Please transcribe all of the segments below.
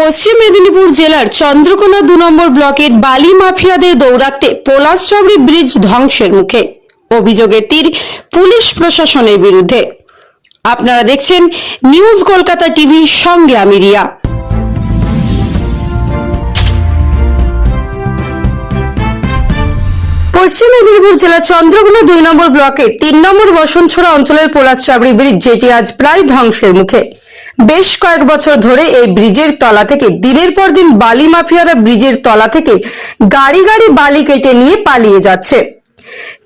পশ্চিম মেদিনীপুর জেলার চন্দ্রকোনা দু নম্বর ব্লকের বালি মাফিয়াদের দৌরাত্মে পলাশচাবড়ি ব্রিজ ধ্বংসের মুখে। অভিযোগের তীর পুলিশ প্রশাসনের বিরুদ্ধে। আপনারা দেখছেন নিউজ কলকাতা টিভির সঙ্গে আমি রিয়া। পশ্চিম মেদিনীপুর জেলার চন্দ্রকোনা দুই নম্বর ব্লকের তিন নম্বর বসনছড়া অঞ্চলের পলাশচাবড়ি ব্রিজ, যেটি আজ প্রায় ধ্বংসের মুখে। বেশ কয়েক বছর ধরে এই ব্রিজের তলা থেকে, দিনের পর দিন বালি মাফিয়ারা ব্রিজের তলা থেকে গাড়ি গাড়ি বালি কেটে নিয়ে পালিয়ে যাচ্ছে।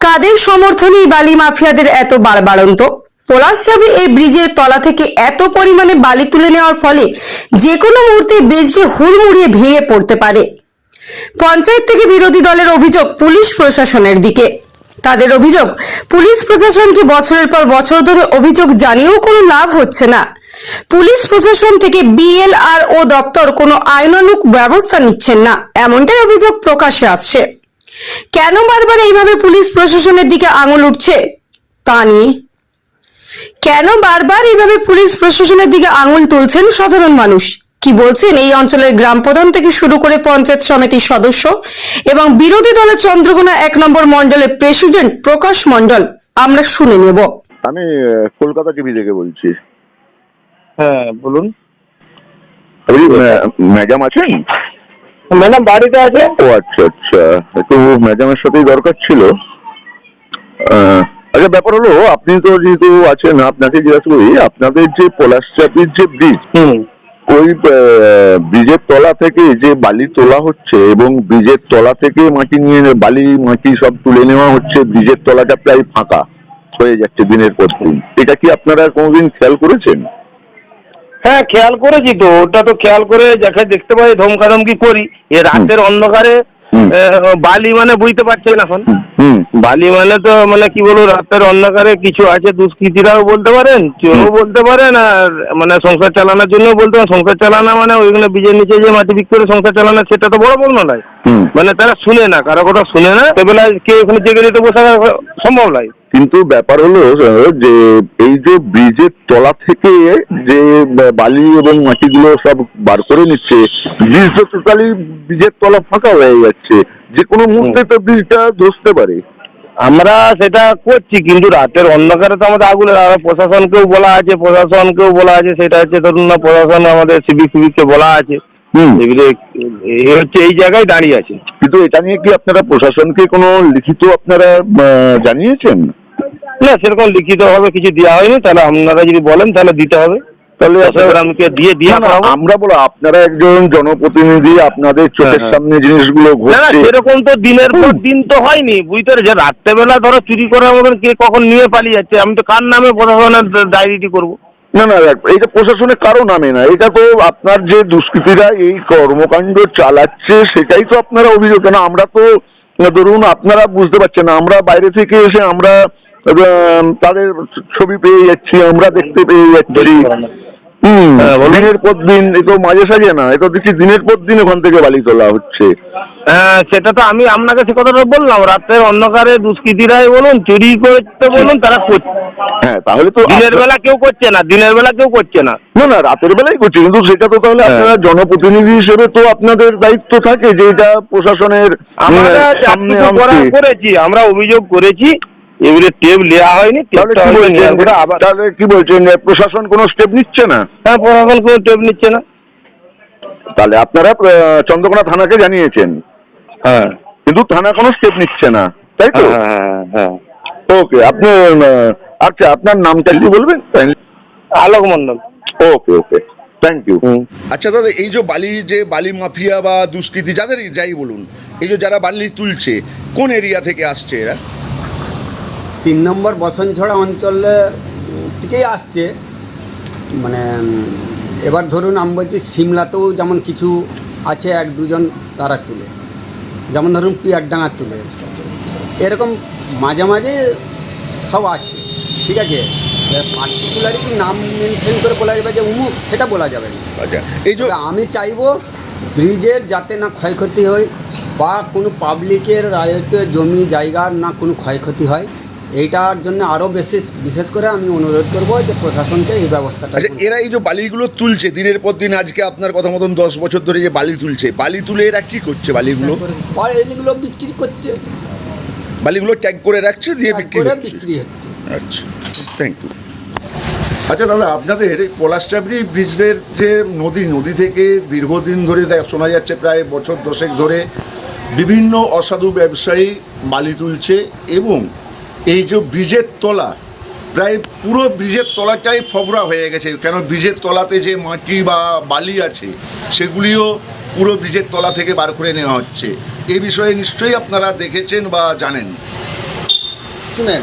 কাদের সমর্থনে এই বালি মাফিয়াদের এত বাড়বাড়ন্ত পলাশচাবড়ি এই ব্রিজের তলা থেকে এত পরিমাণে বালি তুলে নেওয়ার ফলে যে কোনো মুহূর্তে ব্রিজটি হুড়মুড়িয়ে ভেঙে পড়তে পারে। পঞ্চায়েত থেকে বিরোধী দলের অভিযোগ পুলিশ প্রশাসনের দিকে। তাদের অভিযোগ, পুলিশ প্রশাসনকে বছরের পর বছর ধরে অভিযোগ জানিয়েও কোনো লাভ হচ্ছে না। পুলিশ প্রশাসন থেকে বিএলআর ও দপ্তর কোনো আইনানুক ব্যবস্থা নিচ্ছেন না, এমনটাই অভিযোগ প্রকাশে আসছে। কেন বারবার এইভাবে পুলিশ প্রশাসনের দিকে আঙুল উঠছে? তা নিয়ে। কেন বারবার এইভাবে পুলিশ প্রশাসনের দিকে আঙুল তুলছেন সাধারণ মানুষ? কি বলছেন? এই অঞ্চলের গ্রাম প্রধান থেকে শুরু করে পঞ্চায়েত সমিতির সদস্য এবং বিরোধী দলের চন্দ্রকোনা এক নম্বর মণ্ডলের প্রেসিডেন্ট প্রকাশ মণ্ডল, আমরা শুনে নেব। আমি কলকাতা টিভি থেকে বলছি। হ্যাঁ বলুন। ম্যাডাম আছেন? ম্যাডাম বাড়িতে আছে। ও আচ্ছা আচ্ছা। একটু ম্যাডামের সাথেই দরকার ছিল। আচ্ছা ব্যাপার হলো আপনি তো যেহেতু আছেন আপনাকে জিজ্ঞাসা করি আপনাদের যে পলাশচাপির যে ব্রিজ ওই ব্রিজের তলা থেকে যে বালি তোলা হচ্ছে এবং ব্রিজের তলা থেকে মাটি নিয়ে বালি মাটি সব তুলে নেওয়া হচ্ছে ব্রিজের তলাটা প্রায় ফাঁকা হয়ে যাচ্ছে দিনের পর দিন। এটা কি আপনারা কোনোদিন খেয়াল করেছেন? হ্যাঁ খেয়াল করেছি তো ওটা তো খেয়াল করে যাকে দেখতে পাই ধমকাধমকি করি? এ রাতের অন্ধকারে বালি মানে বুঝতে পারছেন এখন। বালি মানে তো মানে কি বলব রাতের অন্ধকারে কিছু আছে দুষ্কৃতীরাও বলতে পারেন চোরও বলতে পারেন আর মানে সংসার চালানোর জন্য বলতে পারেন। সংসার চালানো মানে ওইগুলো বীজের নিচে যে মাটি বিক্রি করে সংসার চালানো সেটা তো বড় প্রশ্ন নয়। মানে তারা শুনে না কারও কথা শুনে না সেবেলায় কে ওখানে জেগে দিতে বসে সম্ভব নয়। কিন্তু ব্যাপার হলো যে এই যে ব্রিজের তলা থেকে যে বালি এবং মাটিগুলো সব বার করে নিচ্ছে ব্রিজ তো টোটালি ব্রিজের তলা ফাঁকা হয়ে যাচ্ছে। যে কোনো মুহূর্তে তো ব্রিজটা ধসতে পারে। আমরা সেটা করছি কিন্তু রাতের অন্ধকারে তো আমাদের আর প্রশাসনকেও বলা আছে প্রশাসনকেও বলা আছে সেটা হচ্ছে ধরুন না প্রশাসন আমাদের সিভিক সিভিককে বলা আছে। হচ্ছে এই জায়গায় দাঁড়িয়ে আছে। কিন্তু এটা নিয়ে কি আপনারা প্রশাসনকে কোনো লিখিত আপনারা জানিয়েছেন? না সেরকম লিখিত লিখিতভাবে কিছু দেওয়া হয়নি তাহলে আপনারা যদি বলেন তাহলে দিতে হবে। তাহলে আমাকে দিয়ে দিয়ে। আমরা বলো আপনারা একজন জনপ্রতিনিধি আপনাদের চোখের হ্যাঁ, হ্যাঁ। সামনে জিনিসগুলো ঘটছে। সেরকম তো দিনের পর দিন তো হয়নি বুঝতে পারছি? রাত্রেবেলা ধরো চুরি করার মতন কে কখন নিয়ে পালিয়ে যাচ্ছে আমি তো কার নামে প্রশাসনের ডায়েরিটি করব? না না এটা প্রশাসনের কারও নামে না এটা তো আপনার যে দুষ্কৃতীরা এই কর্মকাণ্ড চালাচ্ছে সেটাই তো আপনারা অভিযোগ কেন আমরা তো ধরুন আপনারা বুঝতে পারছেন না আমরা বাইরে থেকে এসে আমরা তাদের ছবি পেয়ে যাচ্ছি আমরা দেখতে পেয়ে যাচ্ছি হুম হ্যাঁ। দিনের পর দিন এ তো মাঝে সাঝে না এ তো দেখছি দিনের পর দিন ওখান থেকে বালি তোলা হচ্ছে হ্যাঁ সেটা তো আমি আপনাকে সে কথাটা বললাম রাতের অন্ধকারে দুষ্কৃতীরাই বলুন চুরি করতে বলুন তারা করছে হ্যাঁ তাহলে তো দিনের বেলা কেউ করছে না দিনের বেলা কেউ করছে না না না রাতের বেলায় করছি কিন্তু সেটা তো তাহলে হ্যাঁ। আপনারা জনপ্রতিনিধি হিসেবে তো আপনাদের দায়িত্ব থাকে যে এটা প্রশাসনের আমরা। করেছি আমরা অভিযোগ করেছি এবারে টেপ নেওয়া হয়নি তাহলে কি বলছেন? নেওয়ার পরে আবার তাহলে কি বলছেন যে প্রশাসন কোনো স্টেপ নিচ্ছে না? হ্যাঁ প্রশাসন কোনো টেপ নিচ্ছে না। তাহলে আপনারা চন্দ্রকোনা থানাকে জানিয়েছেন। হ্যাঁ। কিন্তু থানা কোনো স্টেপ নিচ্ছে না তাই তো? হ্যাঁ হ্যাঁ হ্যাঁ ওকে আপনি আচ্ছা আপনার নামটা কি বলবেন? Alok Mondal okay okay thank you আচ্ছা দাদা এই যে বালি যে বালি মাফিয়া বা দুষ্কৃতি যাদেরই যাই বলুন এই যে যারা বালি তুলছে কোন এরিয়া থেকে আসছে এরা? তিন নম্বর বসনছড়া অঞ্চলে থেকেই আসছে। মানে এবার ধরুন আমি বলছি সিমলাতেও যেমন কিছু আছে এক দুজন তারা তুলে। যেমন ধরুন পিয়ারডাঙ্গা তুলে। এরকম মাঝে মাঝে সব আছে ঠিক আছে? পার্টিকুলারই কি নাম মেনশন করে বলা যাবে যে উমুক সেটা বলা যাবে না। আচ্ছা এই যে আমি চাইব ব্রিজের যাতে না ক্ষয়ক্ষতি হয় বা কোনো পাবলিকের রায়তে জমি জায়গার না কোনো ক্ষয়ক্ষতি হয় এইটার জন্য আরও বেশি বিশেষ করে আমি অনুরোধ করব যে প্রশাসনকে এই ব্যবস্থাটা আচ্ছা এরা এই যে বালিগুলো তুলছে দিনের পর দিন আজকে আপনার কথা মতন দশ বছর ধরে যে বালি তুলছে বালি তুলে এরা কি করছে বালিগুলো? আর এইগুলো বিক্রি করছে। বালিগুলো ট্যাগ করে রাখছে দিয়ে বিক্রি করে বিক্রি হচ্ছে। আচ্ছা থ্যাংক ইউ আচ্ছা দাদা আপনাদের পলাশচাবড়ি ব্রিজের যে নদী নদী থেকে দীর্ঘদিন ধরে দেখ- শোনা যাচ্ছে প্রায় বছর দশেক ধরে বিভিন্ন অসাধু ব্যবসায়ী বালি তুলছে এবং এই যে ব্রিজের তলা, প্রায় পুরো ব্রিজের তলাটাই ফবরা হয়ে গেছে, কেন ব্রিজের তলাতে যে মাটি বা বালি আছে, সেগুলিও পুরো ব্রিজের তলা থেকে বার করে নেওয়া হচ্ছে। এই বিষয়ে নিশ্চয়ই আপনারা দেখেছেন বা জানেন। শুনেন,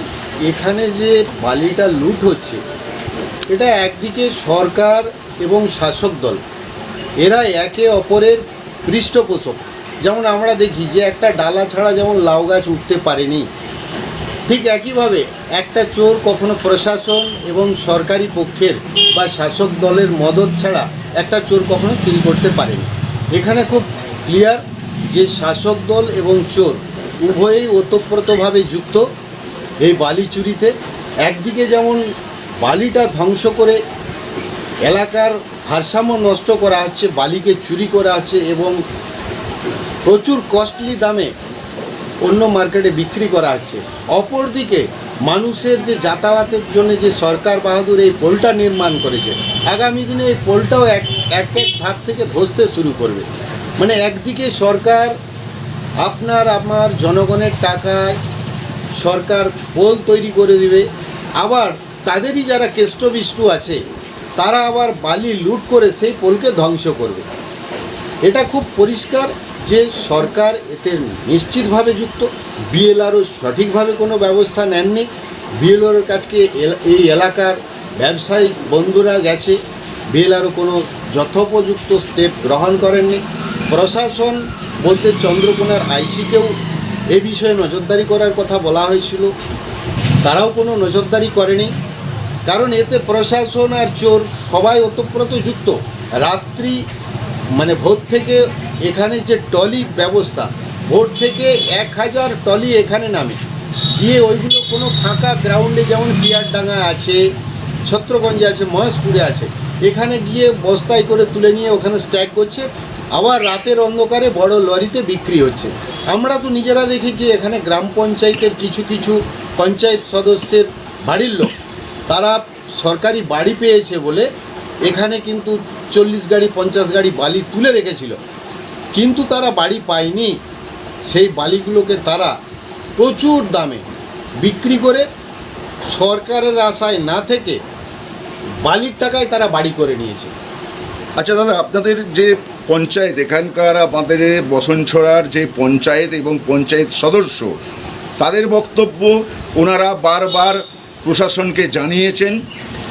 এখানে যে বালিটা লুট হচ্ছে, এটা একদিকে সরকার এবং শাসক দল। এরা একে অপরের পৃষ্ঠপোষক। যেমন আমরা দেখি যে একটা ডালা ছাড়া যেমন লাউ গাছ উঠতে পারেনি ঠিক একইভাবে একটা চোর কখনো প্রশাসন এবং সরকারি পক্ষের বা শাসক দলের মদত ছাড়া একটা চোর কখনো চুরি করতে পারেনি। এখানে খুব ক্লিয়ার যে শাসক দল এবং চোর উভয়েই ওতপ্রোতভাবে যুক্ত এই বালি চুরিতে। একদিকে যেমন বালিটা ধ্বংস করে এলাকার ভারসাম্য নষ্ট করা হচ্ছে, বালিকে চুরি করা হচ্ছে এবং প্রচুর কস্টলি দামে অন্য মার্কেটে বিক্রি করা হচ্ছে। অপরদিকে, মানুষের যে যাতায়াতের জন্য যে সরকার বাহাদুর এই পোলটা নির্মাণ করেছে, আগামী দিনে এই পোলটাও এক এক এক ধাপ থেকে ধসতে শুরু করবে। মানে একদিকে সরকার আপনার, আমার জনগণের টাকায় সরকার পোল তৈরি করে দিবে, আবার তাদেরই যারা কেষ্টবিষ্টু আছে, তারা আবার বালি লুট করে সেই পোলকে ধ্বংস করবে। এটা খুব পরিষ্কার যে সরকার এতে নিশ্চিতভাবে যুক্ত বিএলআরও সঠিকভাবে কোনো ব্যবস্থা নেননি বিএলআরওর কাছকে এই এলাকার ব্যবসায়িক বন্ধুরা গেছে বিএলআরও কোনো যথোপযুক্ত স্টেপ গ্রহণ করেননি। প্রশাসন বলতে চন্দ্রকোনার আইসিকেও এ বিষয়ে নজরদারি করার কথা বলা হয়েছিল, তারাও কোনো নজরদারি করেনি, কারণ এতে প্রশাসন আর চোর সবাই ওতপ্রোত যুক্ত। রাত্রি মানে ভোর থেকে এখানে যে টলি ব্যবস্থা, ভোর থেকে এক হাজার টলি এখানে নামে। গিয়ে ওইগুলো কোনো ফাঁকা গ্রাউন্ডে যেমন পিয়ারডাঙ্গা আছে, ছত্রগঞ্জে আছে, মহেশপুরে আছে, এখানে গিয়ে বস্তায় করে তুলে নিয়ে ওখানে স্ট্যাক করছে, আবার রাতের অন্ধকারে বড় লরিতে বিক্রি হচ্ছে। আমরা তো নিজেরা দেখেছি এখানে গ্রাম পঞ্চায়েতের কিছু কিছু পঞ্চায়েত সদস্যের বাড়ির লোক, তারা সরকারি বাড়ি পেয়েছে বলে এখানে কিন্তু চল্লিশ গাড়ি, পঞ্চাশ গাড়ি বালি তুলে রেখেছিল। কিন্তু তারা বাড়ি পায়নি। সেই বালিগুলোকে তারা প্রচুর দামে বিক্রি করে সরকারের আশায় না থেকে বালির টাকায় তারা বাড়ি করে নিয়েছে। আচ্ছা দাদা, আপনাদের যে পঞ্চায়েত, এখানকার আমাদের বসনছড়ার যে পঞ্চায়েত এবং পঞ্চায়েত সদস্য, তাদের বক্তব্য ওনারা বারবার প্রশাসনকে জানিয়েছেন।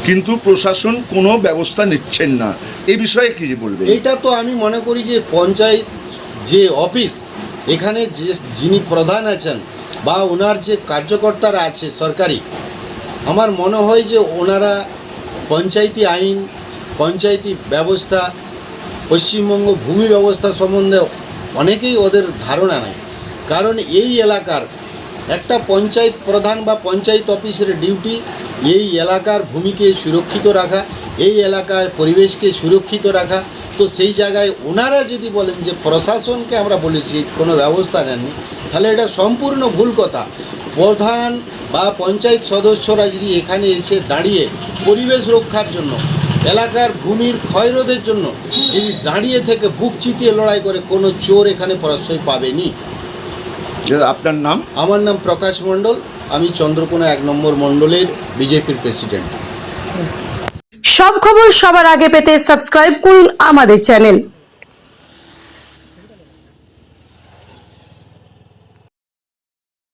কিন্তু প্রশাসন কোনো ব্যবস্থা নিচ্ছেন না। এ বিষয়ে কি বলবে এটা তো আমি মনে করি যে পঞ্চায়েত যে অফিস, এখানে যে যিনি প্রধান আছেন বা ওনার যে কার্যকর্তারা আছে সরকারি, আমার মনে হয় যে ওনারা পঞ্চায়েতি আইন, পঞ্চায়েতি ব্যবস্থা, পশ্চিমবঙ্গ ভূমি ব্যবস্থা সম্বন্ধে অনেকেই ওদের ধারণা নেই। কারণ এই এলাকার একটা পঞ্চায়েত প্রধান বা পঞ্চায়েত অফিসের ডিউটি এই এলাকার ভূমিকে সুরক্ষিত রাখা এই এলাকার পরিবেশকে সুরক্ষিত রাখা তো সেই জায়গায় ওনারা যদি বলেন যে প্রশাসনকে আমরা বলেছি কোনো ব্যবস্থা নেননি তাহলে এটা সম্পূর্ণ ভুল কথা। প্রধান বা পঞ্চায়েত সদস্যরা যদি এখানে এসে দাঁড়িয়ে পরিবেশ রক্ষার জন্য এলাকার ভূমির ক্ষয়রোধের জন্য যদি দাঁড়িয়ে থেকে বুক চিতিয়ে লড়াই করে কোনো চোর এখানে প্রশ্রয় পাবেনি। আপনার নাম? আমার নাম প্রকাশ মণ্ডল। আমি চন্দ্রকোনা এক নম্বর মণ্ডলের বিজেপির প্রেসিডেন্ট। সব খবর সবার আগে পেতে সাবস্ক্রাইব করুন আমাদের চ্যানেল।